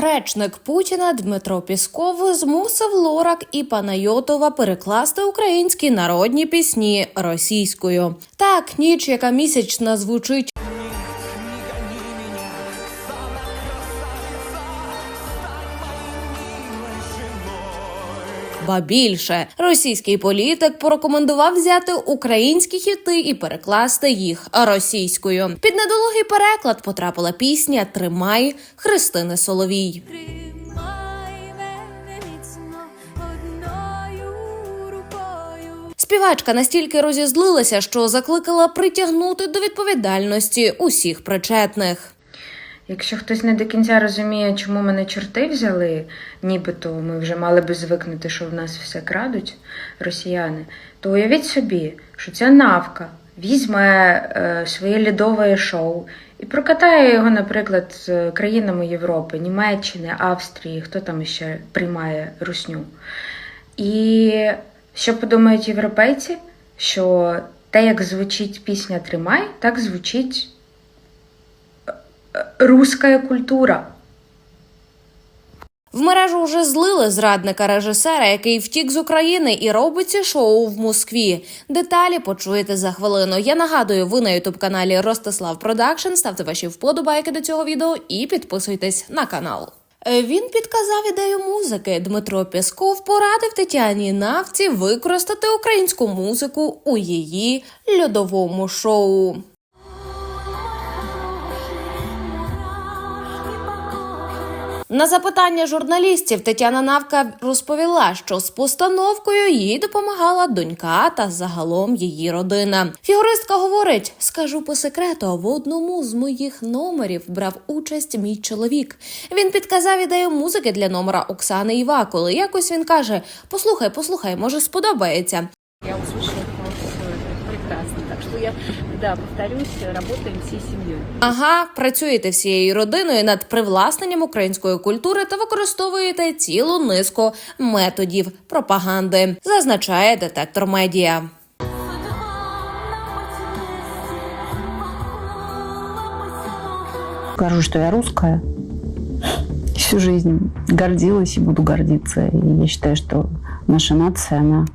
Речник Путіна Дмитро Пісков змусив Лорак і Панайотова перекласти українські народні пісні російською. Так, ніч, яка місячна звучить. Ба більше російський політик порекомендував взяти українські хіти і перекласти їх російською. Під недолугий переклад потрапила пісня Тримай Христини Соловій. Співачка настільки розізлилася, що закликала притягнути до відповідальності усіх причетних. Якщо хтось не до кінця розуміє, чому мене чорти взяли, нібито ми вже мали би звикнути, що в нас все крадуть росіяни, то уявіть собі, що ця навка візьме е, своє лідове шоу і прокатає його, наприклад, з країнами Європи, Німеччини, Австрії, хто там ще приймає русню. І що подумають європейці? Що те, як звучить пісня Тримай, так звучить русская культура. В мережу вже злили зрадника режисера, який втік з України і робить ці шоу в Москві. Деталі почуєте за хвилину. Я нагадую, ви на ютуб каналі Ростислав Продакшн. Ставте ваші вподобайки до цього відео і підписуйтесь на канал. Е, Він підказав ідею музики. Дмитро Пєсков порадив Тетяні Навці використати українську музику у її льодовому шоу. На запитання журналістів Тетяна Навка розповіла, що з постановкою їй допомагала донька та загалом її родина. Фігуристка говорить: скажу по секрету, в одному з моїх номерів брав участь мій чоловік. Він підказав ідею музики для номера Оксани Івакули. Якось він каже: Послухай, послухай, може сподобається. Я услышала, да, повторюсь, работаем всей семьей. Ага, працюєте всією родиною над привласненням української культури та використовуєте цілу низку методів пропаганди, зазначає детектор медіа. Скажу, что я русская. Всю жизнь гордилась и буду гордиться. И я считаю, что наша нация, она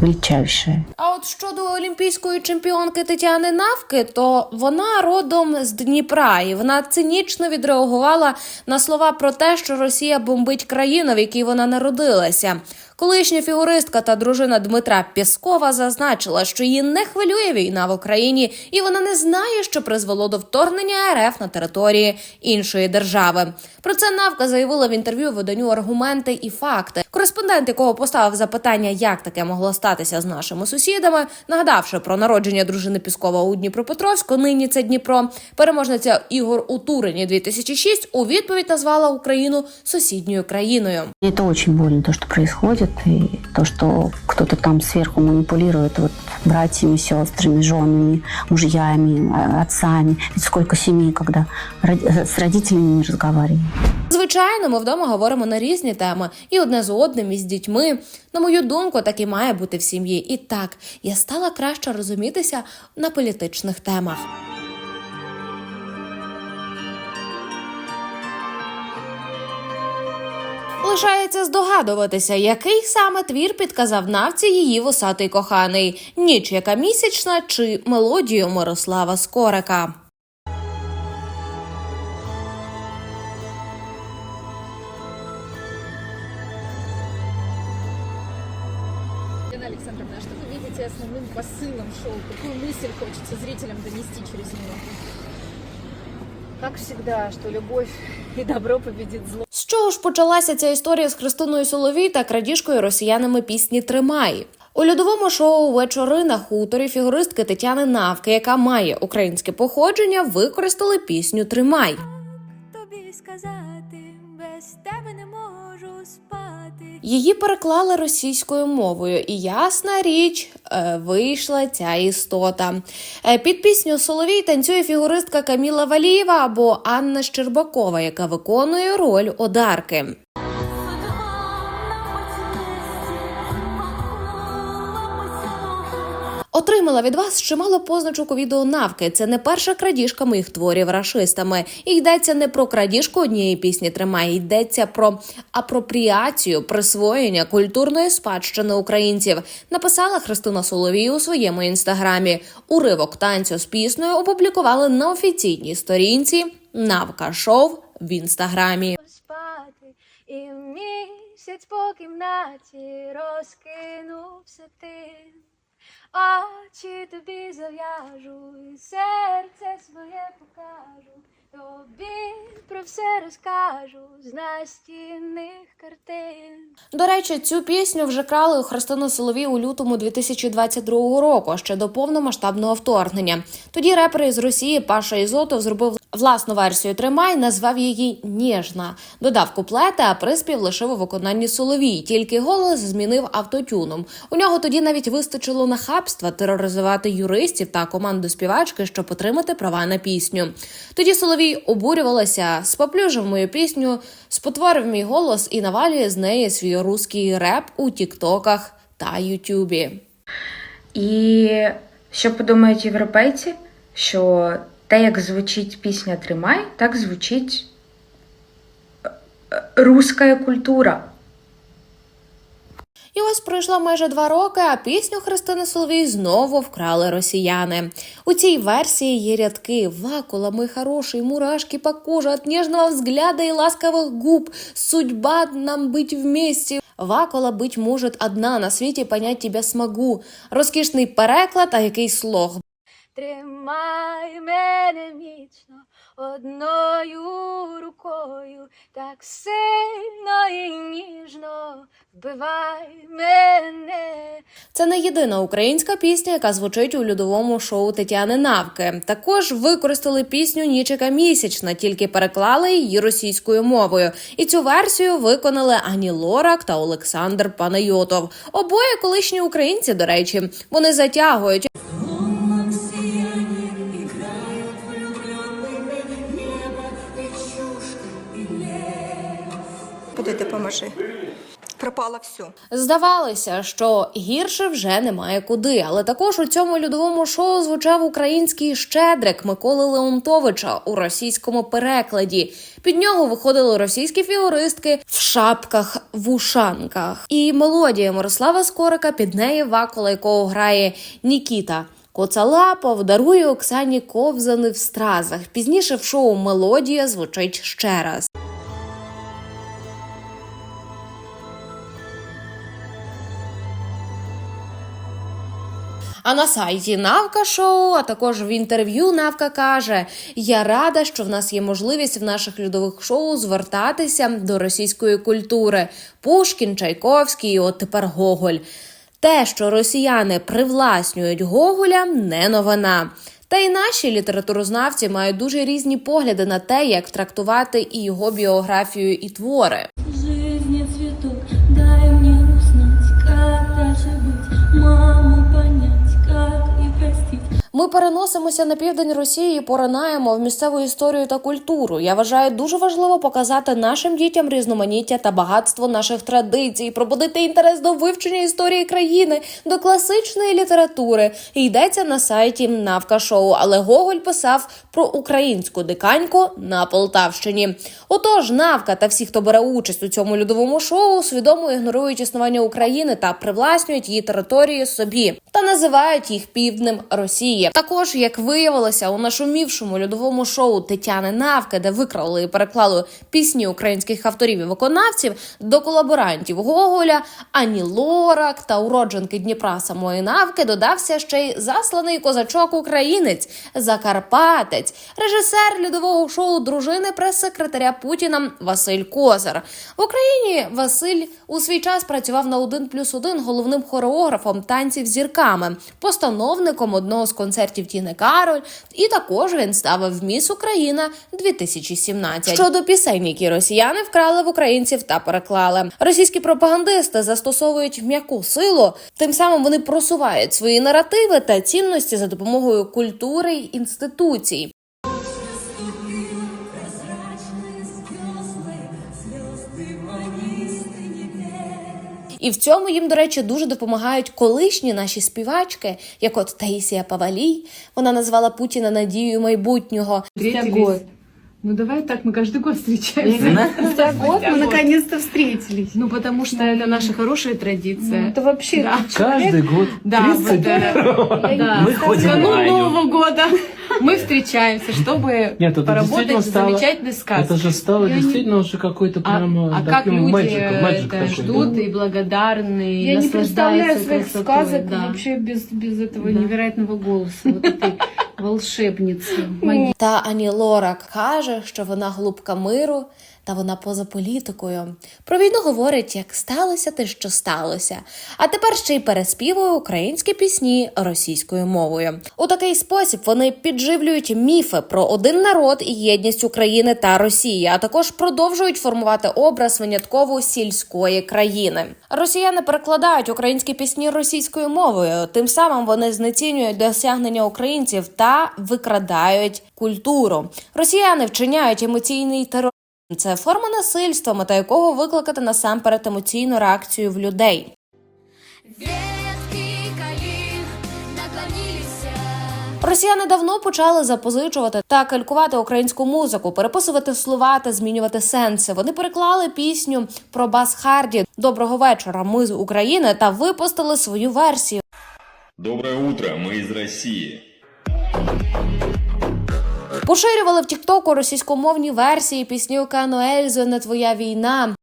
величайшая. Щодо олімпійської чемпіонки Тетяни Навки, то вона родом з Дніпра, і вона цинічно відреагувала на слова про те, що Росія бомбить країну, в якій вона народилася. Колишня фігуристка та дружина Дмитра Пєскова зазначила, що її не хвилює війна в Україні, і вона не знає, що призвело до вторгнення РФ на території іншої держави. Про це Навка заявила в інтерв'ю виданню аргументи і факти. Кореспондент, якого поставив запитання, як таке могло статися з нашими сусідами, нагадавши про народження дружини Піскова у Дніпропетровську, нині це Дніпро. Переможниця ігор у Турині 2006 у відповідь назвала Україну сусідньою країною. Это очень больно, то, что происходит, и то, что кто-то там сверху манипулирует вот братьями, сестрами, женами, мужьями, э, отцами. Ведь сколько семей, когда род- с родителями не разговариваем. Звичайно, ми вдома говоримо на різні теми, і одне з одним, і з дітьми. На мою думку, так і має бути в сім'ї. І так, я стала краще розумітися на політичних темах. Лишається здогадуватися, який саме твір підказав навці її вусатий коханий, ніч яка місячна чи мелодію Мирослава Скорика. Елена Александровна, а что вы видите основным посылом шоу? Какую мысль хочется зрителям донести через него? Как всегда, что любовь и добро победит зло. З чого ж почалася ця історія з Христиною Соловій та крадіжкою росіянами пісні Тримай? У льодовому шоу вечори на хуторі фігуристки Тетяни Навки, яка має українське походження, використали пісню Тримай. Тобі сказати, Її переклали російською мовою, і ясна річ е, вийшла ця істота. Е, Під пісню Соловій танцює фігуристка Каміла Валієва або Анна Щербакова, яка виконує роль Одарки. Отримала від вас чимало позначок у відео навки. Це не перша крадіжка моїх творів рашистами. І йдеться не про крадіжку однієї пісні тримає, йдеться про апропріацію, присвоєння культурної спадщини українців. Написала Христина Соловій у своєму інстаграмі. Уривок танцю з піснею опублікували на офіційній сторінці Навка Шоу в інстаграмі. спати, і місяць по кімнаті розкинувся тим. Очі тобі зав'яжу, і серце своє покажу. Тобі про все розкажу з настінних картин. До речі, цю пісню вже крали у Христину Соловій у лютому 2022 року, ще до повномасштабного вторгнення. Тоді репер із Росії Паша Ізотов зробив власну версію «Тримай», назвав її Ніжна. Додав куплети, а приспів лишив у виконанні Соловій. Тільки голос змінив автотюном. У нього тоді навіть вистачило нахабства тероризувати юристів та команду співачки, щоб отримати права на пісню. Тоді Соловій обурювалася, споплюжив мою пісню, спотворив мій голос і навалює з неї свій руський реп у тіктоках та Ютубі. І що подумають європейці? Що те, як звучить пісня Тримай, так звучить е, е, руська культура. І ось пройшло майже два роки, а пісню Христини Соловій знову вкрали росіяни. У цій версії є рядки «Вакула, мой хороший, мурашки по коже, от нежного взгляда и ласковых губ, судьба нам быть вместе». Вакула быть может одна, на світі понять тебя смогу. Розкішний переклад, а який слог. Тримай мене міцно одною рукою, так сильно і ніжно вбивай мене. Це не єдина українська пісня, яка звучить у льодовому шоу Тетяни Навки. Також використали пісню Нічика місячна, тільки переклали її російською мовою. І цю версію виконали Ані Лорак та Олександр Панайотов. Обоє колишні українці, до речі, вони затягують. Допоможи? Пропало все. Здавалося, що гірше вже немає куди, але також у цьому льодовому шоу звучав український щедрик Миколи Леонтовича у російському перекладі. Під нього виходили російські фігуристки в шапках в ушанках. І мелодія Мирослава Скорика під неї вакула, якого грає Нікіта. Коцалапов дарує Оксані ковзани в стразах. Пізніше в шоу мелодія звучить ще раз. А на сайті Навка Шоу, а також в інтерв'ю Навка каже: Я рада, що в нас є можливість в наших льодових шоу звертатися до російської культури. Пушкін, Чайковський, і от тепер Гоголь. Те, що росіяни привласнюють Гоголя, не новина. Та й наші літературознавці мають дуже різні погляди на те, як трактувати і його біографію і твори. жизни цветок, дай мне узнать, как дальше быть, Ми переносимося на південь Росії, і поринаємо в місцеву історію та культуру. Я вважаю дуже важливо показати нашим дітям різноманіття та багатство наших традицій, пробудити інтерес до вивчення історії країни, до класичної літератури. Йдеться на сайті Навка Шоу. Але Гоголь писав про українську диканьку на Полтавщині. Отож, Навка та всі, хто бере участь у цьому людовому шоу, свідомо ігнорують існування України та привласнюють її території собі та називають їх півднем Росії. Також, як виявилося, у нашумівшому льодовому шоу Тетяни Навки, де викрали і переклали пісні українських авторів і виконавців до колаборантів Гоголя, Ані Лорак та уродженки Дніпра самої Навки додався ще й засланий козачок українець, Закарпатець, режисер льодового шоу дружини прес-секретаря Путіна Василь Козар. В Україні Василь у свій час працював на 1 плюс 1 головним хореографом танців зірками, постановником одного з концертів Тіни Кароль, і також він ставив Міс Україна 2017. Щодо пісень, які росіяни вкрали в українців та переклали. Російські пропагандисти застосовують м'яку силу, тим самим вони просувають свої наративи та цінності за допомогою культури й інституцій. І в цьому їм, до речі, дуже допомагають колишні наші співачки, як от Таїсія Павалій. Вона назвала Путіна надією майбутнього. год. Ну давай так, мы каждый год встречаемся. Спустя год мы наконец-то встретились. Ну потому что это наша хорошая традиция. Это вообще. Каждый год. Да, 30 вот, да. Мы ходим Канун. Нового года мы встречаемся, чтобы Нет, это поработать стало- замечательной сказке. Это же стало Я не- действительно уже какой-то А, прямо а как таким люди magic, magic это ждут да. и благодарны, и Я не представляю своих красотой, сказок да. вообще без, без этого Да. невероятного голоса, вот этой волшебницы. Та Ані Лорак каже, що вона глупка миру, та вона поза політикою. Про війну говорить, як сталося те, що сталося. А тепер ще й переспівує українські пісні російською мовою. У такий спосіб вони підживлюють міфи про один народ і єдність України та Росії, а також продовжують формувати образ винятково сільської країни. Росіяни перекладають українські пісні російською мовою. Тим самим вони знецінюють досягнення українців та викрадають культуру. Росіяни вчиняють емоційний терор. Це форма насильства, мета якого викликати насамперед емоційну реакцію в людей. Росіяни давно почали запозичувати та калькувати українську музику, переписувати слова та змінювати сенси. Вони переклали пісню про Бас Харді Доброго вечора. Ми з України та випустили свою версію. Доброе утро, мы из России. Поширювали в Тіктоку російськомовні версії пісні Океану Ельзи Не твоя війна.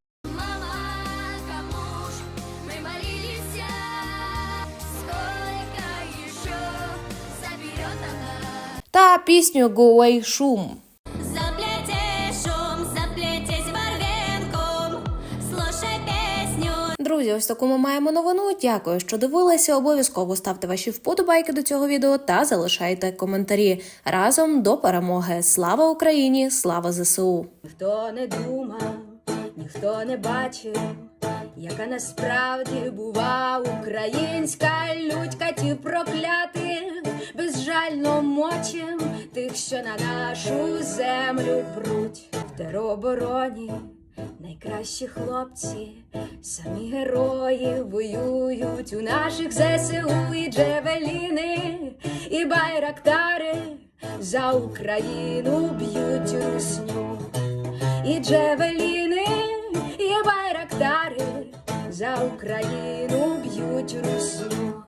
Та пісню Go Шум. Друзі, ось таку ми маємо новину. Дякую, що дивилися. Обов'язково ставте ваші вподобайки до цього відео та залишайте коментарі. Разом до перемоги. Слава Україні! Слава ЗСУ! Ніхто не думав, ніхто не бачив, яка насправді бува українська лють катів проклятих, безжально мочим тих, що на нашу землю пруть в теробороні. Найкращі хлопці, самі герої воюють у наших ЗСУ і Джевеліни, і байрактари за Україну б'ють русню. І Джевеліни, і байрактари за Україну б'ють русню.